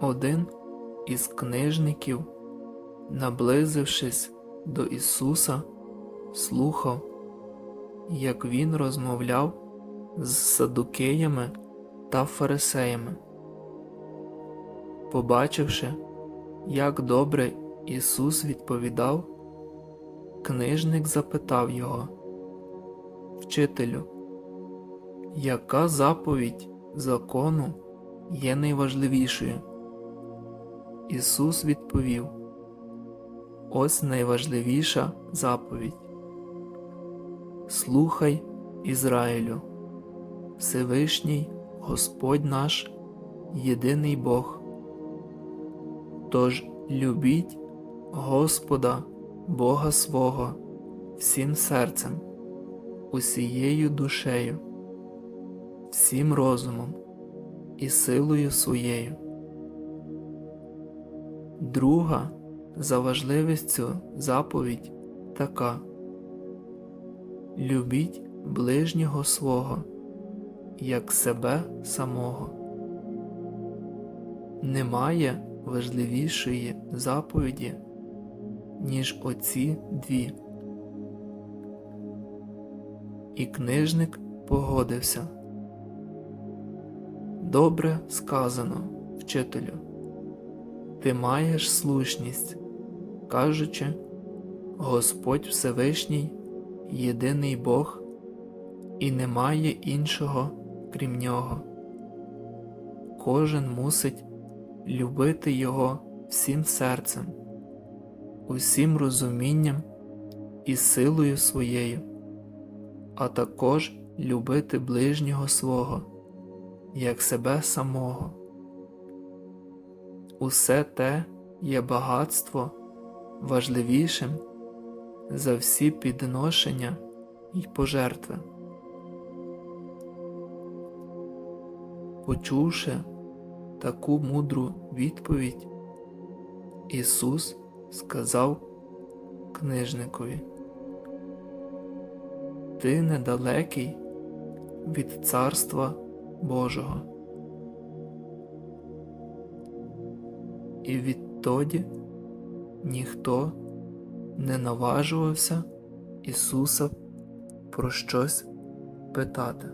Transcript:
Один із книжників, наблизившись до Ісуса, слухав, як Він розмовляв з садукеями та фарисеями. Побачивши, як добре Ісус відповідав, книжник запитав його, Вчителю, яка заповідь закону є найважливішою? Ісус відповів: Ось найважливіша заповідь. Слухай, Ізраїлю, Всевишній Господь наш, єдиний Бог. Тож любіть Господа, Бога свого, всім серцем, усією душею, всім розумом і силою своєю. Друга за важливістю заповідь така Любіть ближнього свого, як себе самого. Немає важливішої заповіді, ніж оці дві. І книжник погодився. Добре сказано, вчителю. Ти маєш слушність, кажучи, Господь Всевишній, єдиний Бог, і немає іншого, крім нього. Кожен мусить любити Його всім серцем, усім розумінням і силою своєю, а також любити ближнього свого, як себе самого. Усе те є багатство важливішим за всі підношення й пожертви. Почувши таку мудру відповідь, Ісус сказав книжникові, Ти недалекий від Царства Божого. І відтоді ніхто не наважувався Ісуса про щось питати.